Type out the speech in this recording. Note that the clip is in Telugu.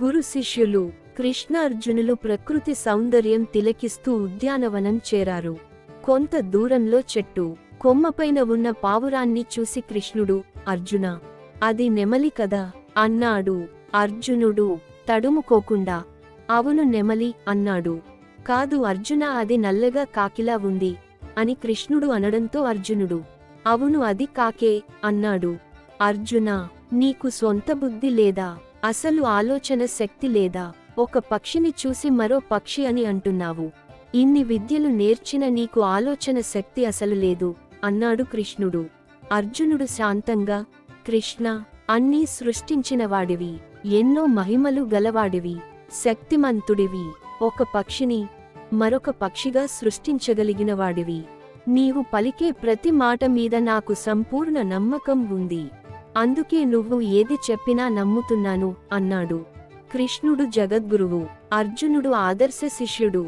గురు శిష్యులు కృష్ణార్జునులు ప్రకృతి సౌందర్యం తిలకిస్తూ ఉద్యానవనం చేరారు. కొంత దూరంలో చెట్టు కొమ్మపైన ఉన్న పావురాన్ని చూసి కృష్ణుడు అర్జున అది నెమలి కదా అన్నాడు. అర్జునుడు తడుముకోకుండా అవును నెమలి అన్నాడు. కాదు అర్జున అది నల్లగా కాకిలా ఉంది అని కృష్ణుడు అనడంతో అర్జునుడు అవును అది కాకే అన్నాడు. అర్జున నీకు సొంత బుద్ధి లేదా? అసలు ఆలోచన శక్తి లేదా ఒక పక్షిని చూసి మరో పక్షి అని అంటున్నావు. ఇన్ని విద్యలు నేర్చిన నీకు ఆలోచన శక్తి అసలు లేదు అన్నాడు కృష్ణుడు. అర్జునుడు శాంతంగా కృష్ణ అన్నీ సృష్టించినవాడివి ఎన్నో మహిమలు గలవాడివి శక్తిమంతుడివి ఒక పక్షిని మరొక పక్షిగా సృష్టించగలిగినవాడివి. నీవు పలికే ప్రతి మాట మీద నాకు సంపూర్ణ నమ్మకం ఉంది. అందుకే నువ్వు ఏది చెప్పినా నమ్ముతున్నాను అన్నాడు. కృష్ణుడు జగద్గురువు అర్జునుడు ఆదర్శ శిష్యుడు.